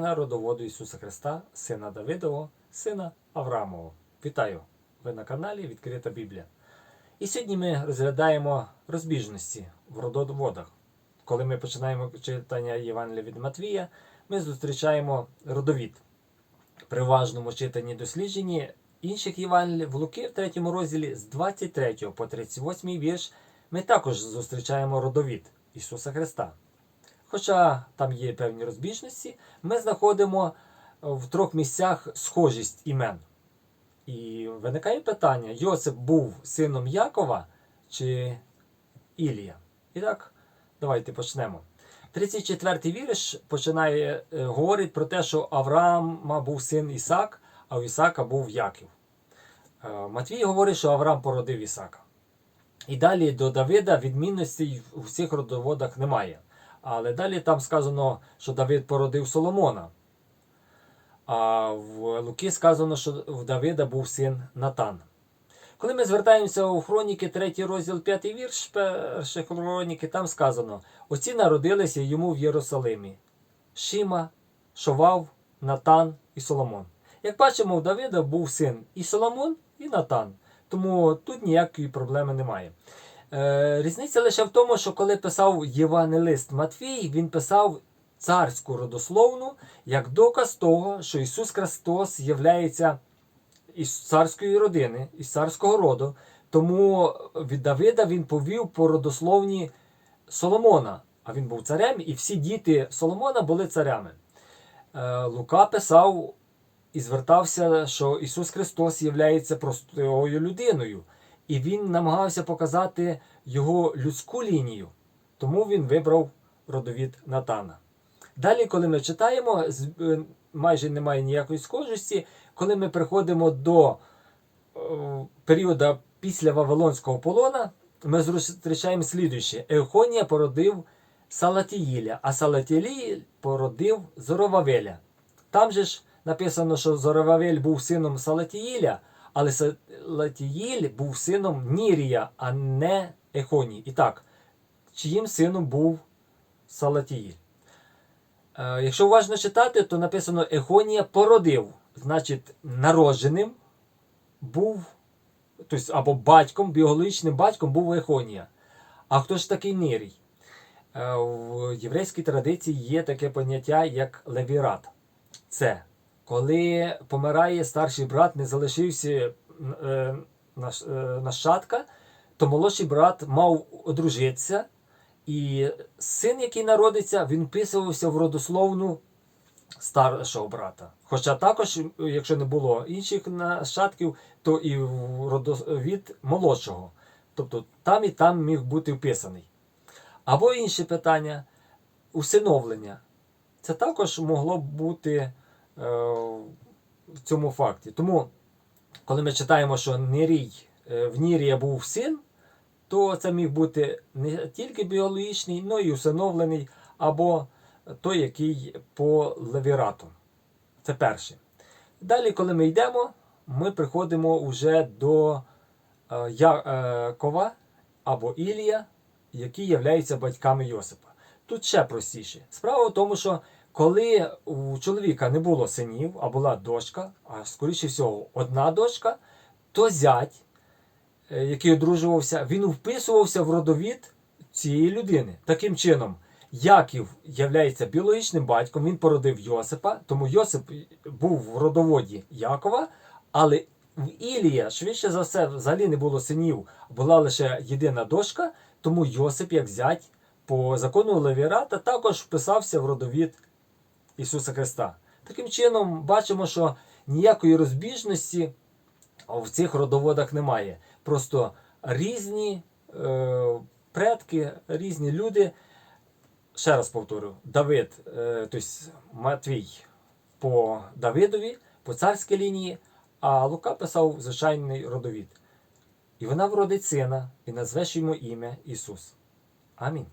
стегна родоводу Ісуса Христа, сина Давидового, сина Авраамового. Вітаю! Ви на каналі Відкрита Біблія. І сьогодні ми розглядаємо розбіжності в родоводах. Коли ми починаємо читання Євангелія від Матвія, ми зустрічаємо родовід. При важному читанні дослідженні інших Євангелій в Луки в 3 розділі з 23 по 38 вірш ми також зустрічаємо родовід Ісуса Христа. Хоча там є певні розбіжності, ми знаходимо в трьох місцях схожість імен. І виникає питання: Йосип був сином Якова чи Ілія? І так, давайте почнемо. 34-й вірш починає е, говорить про те, що Авраама був син Ісак, а у Ісака був Яків. Е, Матвій говорить, що Авраам породив Ісака. І далі до Давида відмінностей у всіх родоводах немає. Але далі там сказано, що Давид породив Соломона. А в Луки сказано, що в Давида був син Натан. Коли ми звертаємося у хроніки, 3 розділ 5 вірш першої хроніки, там сказано: оці народилися йому в Єрусалимі: Шима, Шовав, Натан і Соломон. Як бачимо, у Давида був син і Соломон, і Натан. Тому тут ніякої проблеми немає. Е, різниця лише в тому, що коли писав Євангелист Матвій, він писав царську родословну як доказ того, що Ісус Христос являється із царської родини, із царського роду. Тому від Давида він повів по родословні Соломона, а він був царем, і всі діти Соломона були царями. Е, Лука писав і звертався, що Ісус Христос є простою людиною, і він намагався показати його людську лінію, тому він вибрав родовід Натана. Далі, коли ми читаємо, е, майже немає ніякої схожості. Коли ми приходимо до е, періоду після Вавилонського полона, ми зустрічаємо слідуюче. Евхонія породив Салатіїля, а Салатіїль породив Зоровавеля. Там же ж написано, що Зоровавель був сином Салатіїля, але Салатіїль був сином Нірія, а не Ехонії. І так, чиїм сином був Салатіїль? Е, Якщо уважно читати, то написано Ехонія породив, значить, народженим був, тобто, або батьком, біологічним батьком був Ехонія. А хто ж такий Нирій? Е, В єврейській традиції є таке поняття, як левірат. Це коли помирає старший брат, не залишився е, наш- е, нащадка, то молодший брат мав одружитися. І син, який народиться, він вписувався в родословну старшого брата. Хоча також, якщо не було інших нащадків, то і в родовід молодшого. Тобто там і там міг бути вписаний. Або інше питання усиновлення. Це також могло бути в цьому факті. Тому, коли ми читаємо, що Нерій, е, в Нірія був син, то це міг бути не тільки біологічний, але й усиновлений, або той, який по левірату. Це перше. Далі, коли ми йдемо, ми приходимо вже до е, Якова або Ілія, які являються батьками Йосипа. Тут ще простіше. Справа в тому, що коли у чоловіка не було синів, а була дочка, а скоріше всього одна дочка, то зять е, який одружувався, він вписувався в родовід цієї людини. Таким чином, Яків являється біологічним батьком, він породив Йосипа, тому Йосип був в родоводі Якова, але в Ілія, швидше за все, взагалі не було синів, була лише єдина дочка, тому Йосип, як зять, по закону Левірата, також вписався в родовід Ісуса Христа. Таким чином, бачимо, що ніякої розбіжності в цих родоводах немає. Просто різні е, предки, різні люди. Ще раз повторю, Давид, е, тобто Матвій по Давидові, по царській лінії, а Лука писав звичайний родовід. І вона вродить сина, і назвеш йому ім'я Ісус. Амінь.